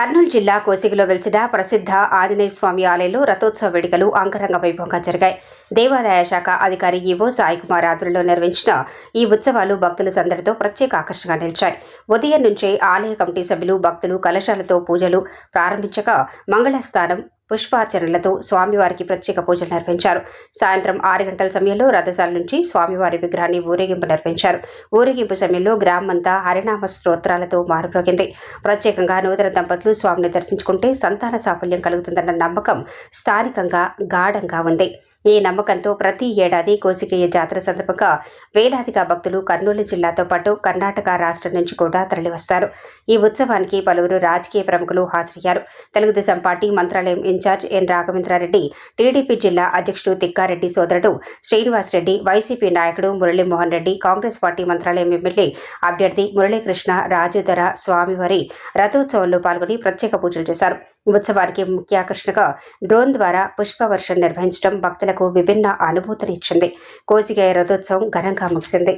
కర్నూలు జిల్లా కోసిగిలో వెలిసిన ప్రసిద్ధ ఆంజనేయ స్వామి ఆలయంలో రథోత్సవ వేడుకలు అంగరంగ వైభవంగా జరిగాయి. దేవాదాయ శాఖ అధికారి ఈవో సాయి కుమార్ ఆధ్వర్యంలో నిర్వహించిన ఈ ఉత్సవాలు భక్తుల సందడితో ప్రత్యేక ఆకర్షణగా నిలిచాయి. ఉదయం నుంచే ఆలయ కమిటీ సభ్యులు భక్తులు కలశాలతో పూజలు ప్రారంభించగా మంగళస్థానం పుష్పార్చనలతో స్వామివారికి ప్రత్యేక పూజలు నిర్వహించారు. సాయంత్రం ఆరు గంటల సమయంలో రథశాల నుంచి స్వామివారి విగ్రహాన్ని ఊరేగింపు నిర్వహించారు. ఊరేగింపు సమయంలో గ్రామమంతా హరినామ స్తోత్రాలతో మారుప్రోగింది ప్రత్యేకంగా నూతన దంపతులు స్వామిని దర్శించుకుంటే సంతాన సాఫల్యం కలుగుతుందన్న నమ్మకం స్థానికంగా గాఢంగా ఉంది. ఈ నమ్మకంతో ప్రతి ఏడాది కోసికయ్య జాతర సందర్భంగా వేలాదిగా భక్తులు కర్నూలు జిల్లాతో పాటు కర్ణాటక రాష్ట్రం నుంచి కూడా తరలివస్తారు. ఈ ఉత్సవానికి పలువురు రాజకీయ ప్రముఖులు హాజరయ్యారు. Telugu Desam party Mantralayam in-charge N Raghavendra Reddy TDP జిల్లా అధ్యక్షుడు తిక్కారెడ్డి సోదరుడు శ్రీనివాస్ రెడ్డి వైసీపీ నాయకుడు Murali Mohan Reddy Congress party Mantralayam MLA అభ్యర్థి మురళీకృష్ణ రాజుధర స్వామివారి రథోత్సవంలో పాల్గొని ప్రత్యేక పూజలు చేశారు. ఉత్సవానికి ముఖ్య ఆకర్షణగా డ్రోన్ ద్వారా పుష్పవర్షం నిర్వహించడం భక్తులకు విభిన్న అనుభూతినిచ్చింది కోసిగాయ రథోత్సవం ఘనంగా ముగిసింది.